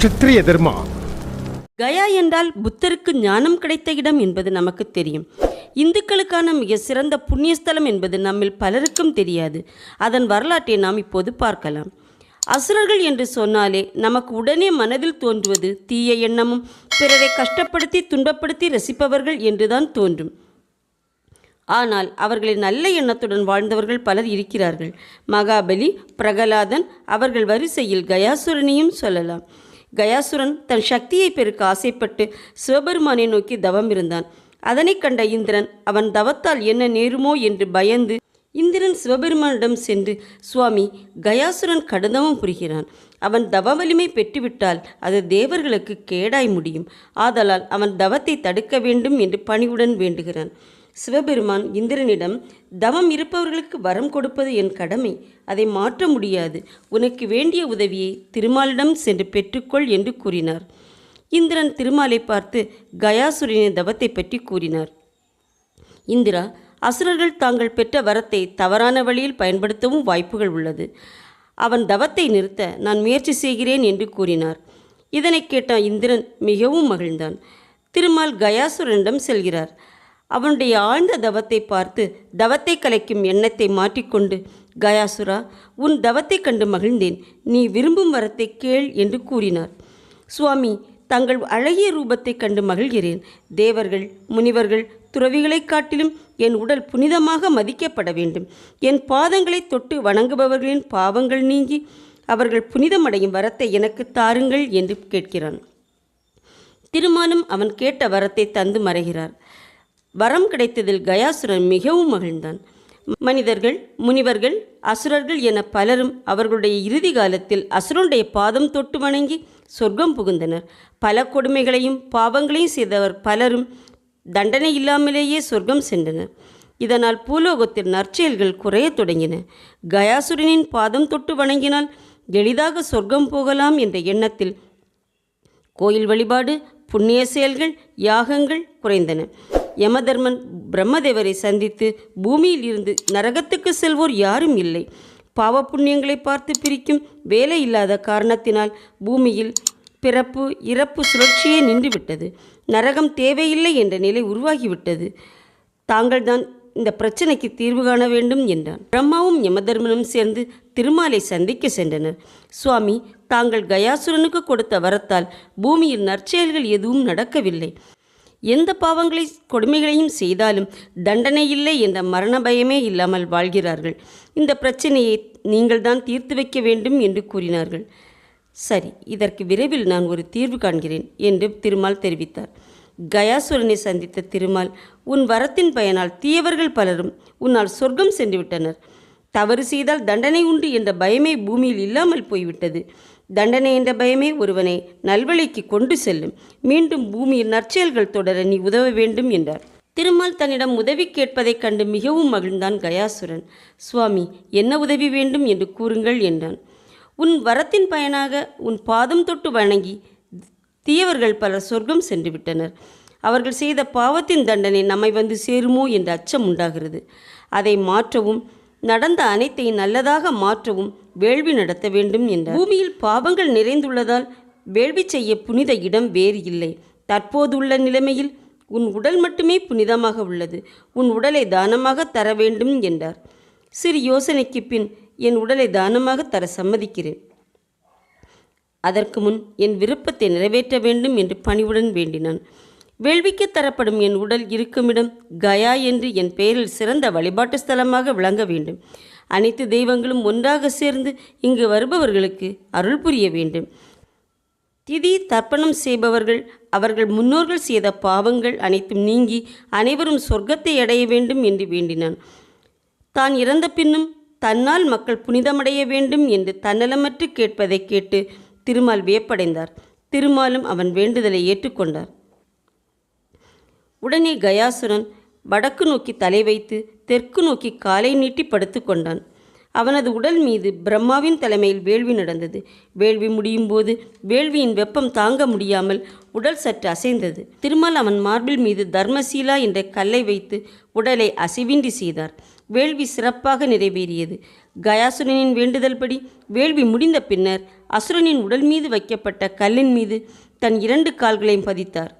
க்ஷத்ரிய தர்மா. கயா என்றால் புத்தருக்கு ஞானம் கிடைத்த இடம் என்பது நமக்கு தெரியும். இந்துக்களுக்கான மிக சிறந்த புண்ணியஸ்தலம் என்பது நம்மில் பலருக்கும் தெரியாது. அதன் வரலாற்றை நாம் இப்போது பார்க்கலாம். அசுரர்கள் என்று சொன்னாலே நமக்கு உடனே மனதில் தோன்றுவது தீய எண்ணமும் பிறரை கஷ்டப்படுத்தி துன்பப்படுத்தி ரசிப்பவர்கள் என்றுதான் தோன்றும். ஆனால் அவர்களின் நல்ல எண்ணத்துடன் வாழ்ந்தவர்கள் பலர் இருக்கிறார்கள். மகாபலி பிரகலாதன் அவர்கள் வரிசையில் கயாசுரனையும் சொல்லலாம். கயாசுரன் தன் சக்தியை பெருக்க ஆசைப்பட்டு சிவபெருமானை நோக்கி தவம் இருந்தான். அதனைக் கண்ட இந்திரன் அவன் தவத்தால் என்ன நேருமோ? என்று பயந்து இந்திரன் சிவபெருமானிடம் சென்று சுவாமி கயாசுரன் கடந்தமும் புரிகிறான். அவன் தவ வலிமை பெற்றுவிட்டால் அது தேவர்களுக்கு கேடாய் முடியும். ஆதலால் அவன் தவத்தை தடுக்க வேண்டும் என்று பணிவுடன் வேண்டுகிறான். சிவபெருமான் இந்திரனிடம் தவம் இருப்பவர்களுக்கு வரம் கொடுப்பது என் கடமை அதை மாற்ற முடியாது. உனக்கு வேண்டிய உதவியை திருமாலிடம் சென்று பெற்றுக்கொள் என்று கூறினார். இந்திரன் திருமாலை பார்த்து கயாசுரனின் தவத்தை பற்றி கூறினார். இந்திரா அசுரர்கள் தாங்கள் பெற்ற வரத்தை தவறான வழியில் பயன்படுத்தவும் வாய்ப்புகள் உள்ளது. அவன் தவத்தை நிறுத்த நான் முயற்சி செய்கிறேன் என்று கூறினார். இதனை கேட்ட இந்திரன் மிகவும் மகிழ்ந்தான். திருமால் கயாசுரனிடம் செல்கிறார். அவனுடைய ஆழ்ந்த தவத்தை பார்த்து தவத்தை கலைக்கும் எண்ணத்தை மாற்றிக்கொண்டு கயாசுரா உன் தவத்தை கண்டு மகிழ்ந்தேன். நீ விரும்பும் வரத்தை கேள் என்று கூறினார். சுவாமி தங்கள் அழகிய ரூபத்தை கண்டு மகிழ்கிறேன். தேவர்கள் முனிவர்கள் துறவிகளைக் காட்டிலும் என் உடல் புனிதமாக மதிக்கப்பட வேண்டும். என் பாதங்களை தொட்டு வணங்குபவர்களின் பாவங்கள் நீங்கி அவர்கள் புனிதமடையும் வரத்தை எனக்கு தாருங்கள் என்று கேட்கிறான். திருமாலும் அவன் கேட்ட வரத்தை தந்து மறைகிறார். வரம் கிடைத்ததில் கயாசுரன் மிகவும் மகிழ்ந்தான். மனிதர்கள் முனிவர்கள் அசுரர்கள் என பலரும் அவர்களுடைய இறுதி காலத்தில் அசுரனுடைய பாதம் தொட்டு வணங்கி சொர்க்கம் புகுந்தனர். பல கொடுமைகளையும் பாவங்களையும் செய்தவர் பலரும் தண்டனை இல்லாமலேயே சொர்க்கம் சென்றனர். இதனால் பூலோகத்தில் நற்செயல்கள் குறையத் தொடங்கின. கயாசுரனின் பாதம் தொட்டு வணங்கினால் எளிதாக சொர்க்கம் போகலாம் என்ற எண்ணத்தில் கோயில் வழிபாடு புண்ணிய செயல்கள் யாகங்கள் குறைந்தன. யமதர்மன் பிரம்மதேவரை சந்தித்து பூமியில் இருந்து நரகத்துக்கு செல்வோர் யாரும் இல்லை. பாவ புண்ணியங்களை பார்த்து பிரிக்கும் வேலை இல்லாத காரணத்தினால் பூமியில் பிறப்பு இறப்பு சுழற்சியே நின்றுவிட்டது. நரகம் தேவையில்லை என்ற நிலை உருவாகிவிட்டது. தாங்கள்தான் இந்த பிரச்சனைக்கு தீர்வு காண வேண்டும் என்றான். பிரம்மாவும் யமதர்மனும் சேர்ந்து திருமாலை சந்திக்க சென்றனர். சுவாமி தாங்கள் கயாசுரனுக்கு கொடுத்த வரத்தால் பூமியில் நற்செயல்கள் எதுவும் நடக்கவில்லை. எந்த பாவங்களை கொடுமைகளையும் செய்தாலும் தண்டனை இல்லை என்ற மரண பயமே இல்லாமல் வாழ்கிறார்கள். இந்த பிரச்சனையை நீங்கள்தான் தீர்த்து வைக்க வேண்டும் என்று கூறினார்கள். சரி இதற்கு விரைவில் நான் ஒரு தீர்வு காண்கிறேன் என்று திருமால் தெரிவித்தார். கயாசுரனை சந்தித்த திருமால் உன் வரத்தின் பயனால் தீயவர்கள் பலரும் உன்னால் சொர்க்கம் சென்றுவிட்டனர். தவறு செய்தால் தண்டனை உண்டு என்ற பயமே பூமியில் இல்லாமல் போய்விட்டது. தண்டனை என்ற பயமே ஒருவனை நல்வழிக்கு கொண்டு செல்லும். மீண்டும் பூமியில் நற்செயல்கள் தொடர நீ உதவ வேண்டும் என்றார். திருமால் தன்னிடம் உதவி கேட்பதைக் கண்டு மிகவும் மகிழ்ந்தான் கயாசுரன். சுவாமி என்ன உதவி வேண்டும் என்று கூறுங்கள் என்றான். உன் வரத்தின் பயனாக உன் பாதம் தொட்டு வணங்கி தீயவர்கள் பலர் சொர்க்கம் சென்று விட்டனர். அவர்கள் செய்த பாவத்தின் தண்டனை நம்மை வந்து சேருமோ என்ற அச்சம் உண்டாகிறது. அதை மாற்றவும் நடந்த அனைத்தையும் நல்லதாக மாற்றவும் வேள்வி நடத்த வேண்டும் என்றார். பூமியில் பாவங்கள் நிறைந்துள்ளதால் வேள்வி செய்ய புனித இடம் வேறு இல்லை. தற்போதுள்ள நிலைமையில் உன் உடல் மட்டுமே புனிதமாக உள்ளது. உன் உடலை தானமாக தர வேண்டும் என்றார். சிறு யோசனைக்கு பின் என் உடலை தானமாக தர சம்மதிக்கிறேன். அதற்கு முன் என் விருப்பத்தை நிறைவேற்ற வேண்டும் என்று பணிவுடன் வேண்டினான். வேள்விக்கு தரப்படும் என் உடல் இருக்குமிடம் கயா என்று என் பெயரில் சிறந்த வழிபாட்டு ஸ்தலமாக விளங்க வேண்டும். அனைத்து தெய்வங்களும் ஒன்றாக சேர்ந்து இங்கு வருபவர்களுக்கு அருள் புரிய வேண்டும். திதி தர்ப்பணம் செய்பவர்கள் அவர்கள் முன்னோர்கள் செய்த பாவங்கள் அனைத்தும் நீங்கி அனைவரும் சொர்க்கத்தை அடைய வேண்டும் என்று வேண்டினான். தான் இறந்த பின்னும் தன்னால் மக்கள் புனிதமடைய வேண்டும் என்று தன்னலமற்று கேட்பதை கேட்டு திருமால் வியப்படைந்தார். திருமாலும் அவன் வேண்டுதலை ஏற்றுக்கொண்டார். உடனே கயாசுரன் வடக்கு நோக்கி தலை வைத்து தெற்கு நோக்கி காலை நீட்டி படுத்து கொண்டான். அவனது உடல் மீது பிரம்மாவின் தலைமையில் வேள்வி நடந்தது. வேள்வி முடியும் போது வேள்வியின் வெப்பம் தாங்க முடியாமல் உடல் சற்று அசைந்தது. திருமால் அவன் மார்பில் மீது தர்மசீலா என்ற கல்லை வைத்து உடலை அசைவின்றி செய்தார். வேள்வி சிறப்பாக நிறைவேறியது. கயாசுரனின் வேண்டுதல்படி வேள்வி முடிந்த பின்னர் அசுரனின் உடல் மீது வைக்கப்பட்ட கல்லின் மீது தன் இரண்டு கால்களையும் பதித்தார்.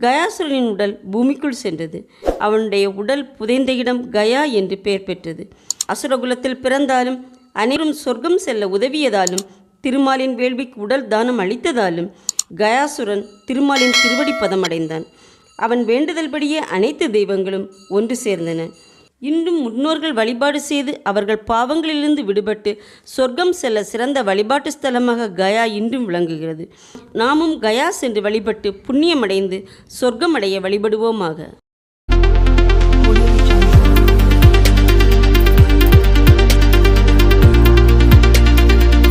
கயாசுரனின் உடல் பூமிக்குள் சென்றது. அவனுடைய உடல் புதைந்த இடம் கயா என்று பெயர் பெற்றது. அசுரகுலத்தில் பிறந்தாலும் அனைவரும் சொர்க்கம் செல்ல உதவியதாலும் திருமாலின் வேள்விக்கு உடல் தானம் அளித்ததாலும் கயாசுரன் திருமாலின் திருவடி பதமடைந்தான். அவன் வேண்டுதல்படியே அனைத்து தெய்வங்களும் ஒன்று சேர்ந்தன. இன்றும் முன்னோர்கள் வழிபாடு செய்து அவர்கள் பாவங்களிலிருந்து விடுபட்டு சொர்க்கம் செல்ல சிறந்த வழிபாட்டு ஸ்தலமாக கயா இன்றும் விளங்குகிறது. நாமும் கயா சென்று வழிபட்டு புண்ணியமடைந்து சொர்க்கமடைய வழிபடுவோமாக.